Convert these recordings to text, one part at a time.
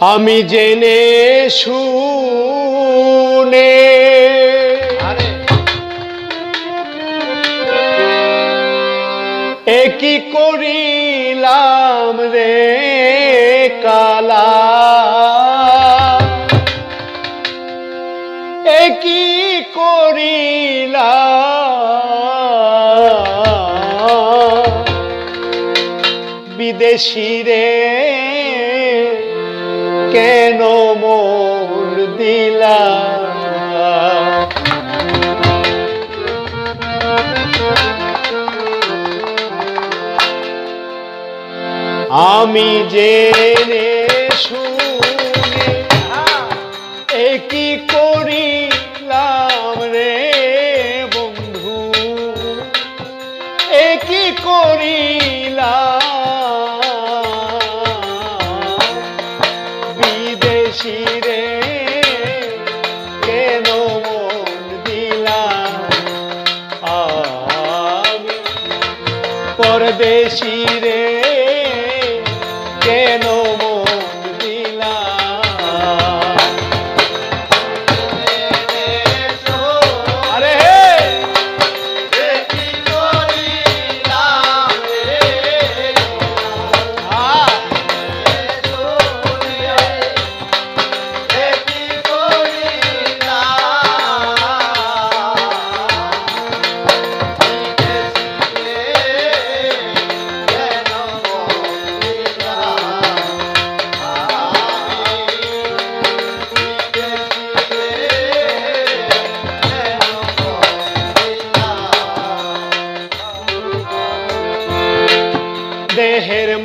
আমি জেনে শুনে। একই করিলাম রে কালা? একই করিলা বিদেশি রে আমি জেনে শুনে একই করিলাম রে বন্ধু? একই করিলাম? বিদেশি রে কেন দিলাম? পরদেশি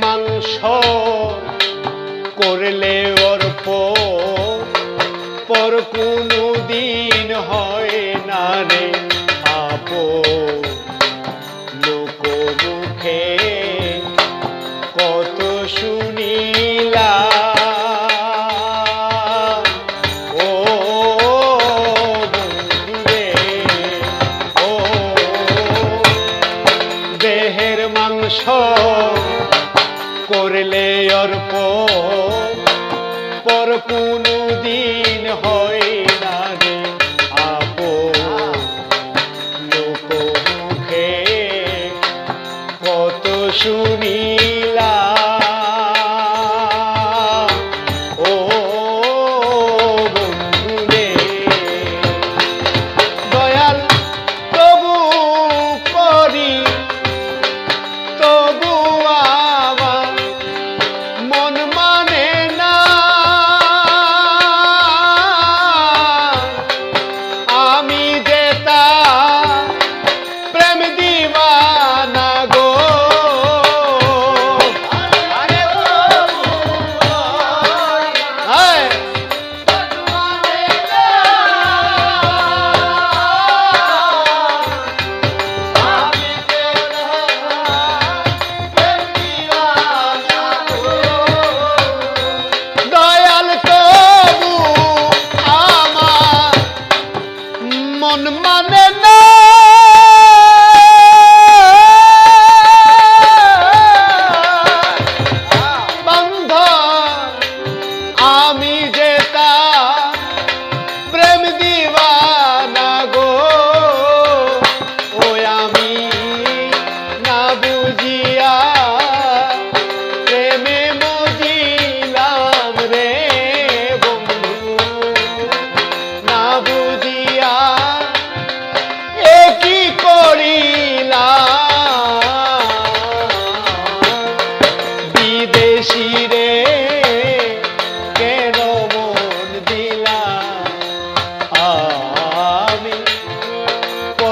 মাংস করলে অর্প পর কোনো দিন হয় না রে। শুন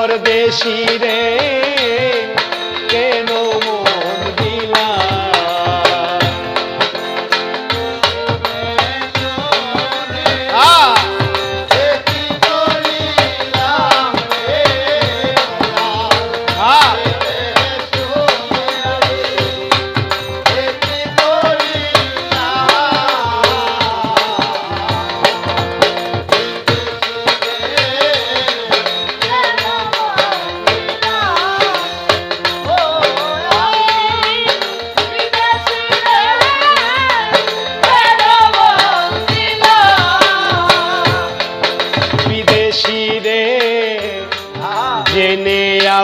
পরদেশি রে।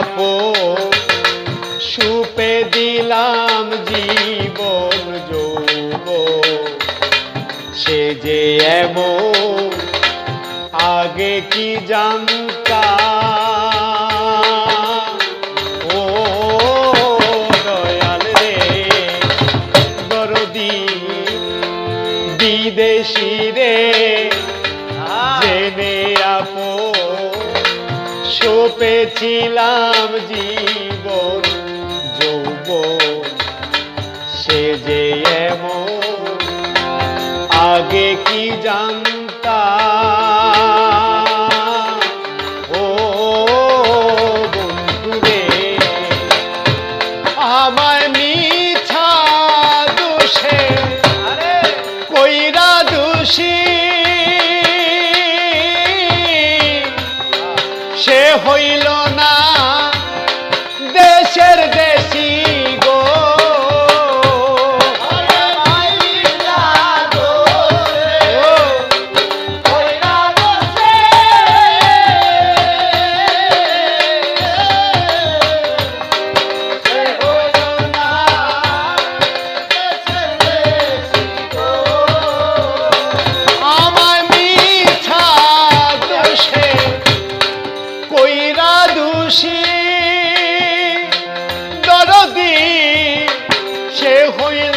আপন সুপে দিলাম জীবন যৌব সে যে এমন আগে কি জানতা দিয়েছিলাম জীবন যৌব সে যে এমন আগে কি জান Oye,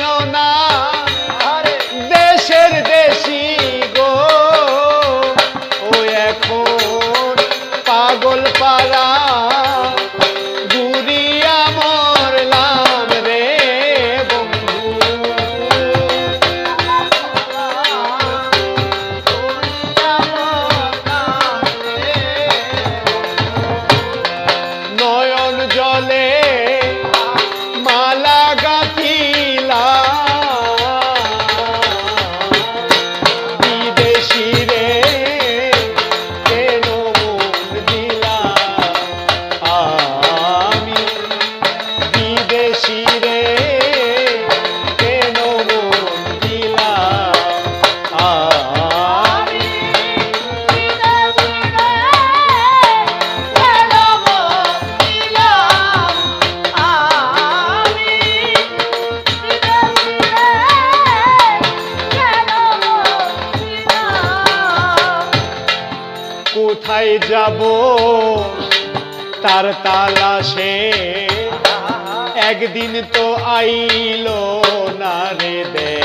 কোথায় যাব? তার তালাশে একদিন তো আইলো না রে দেয়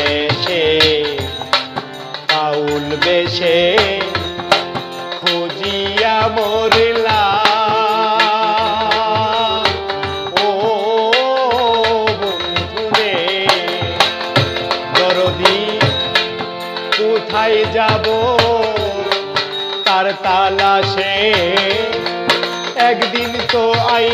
একদিন তো আই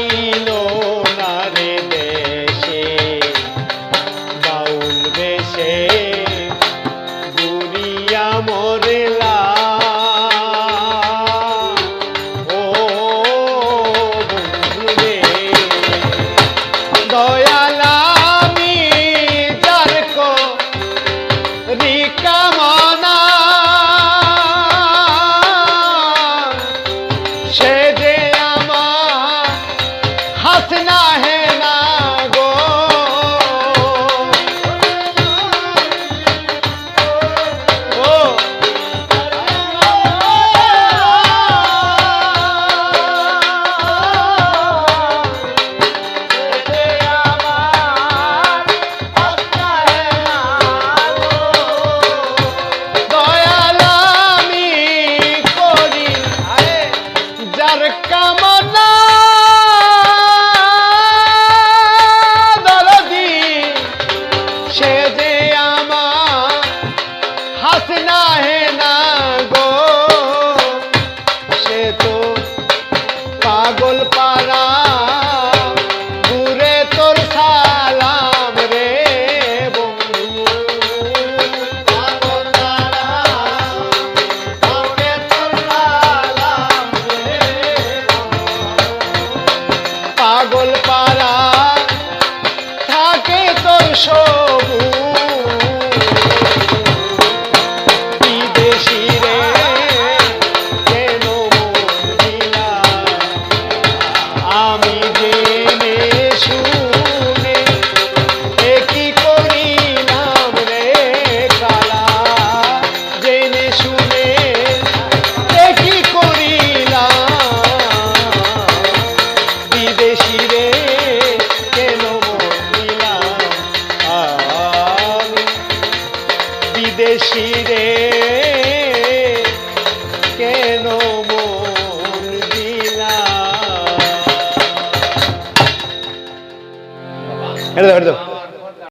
মনা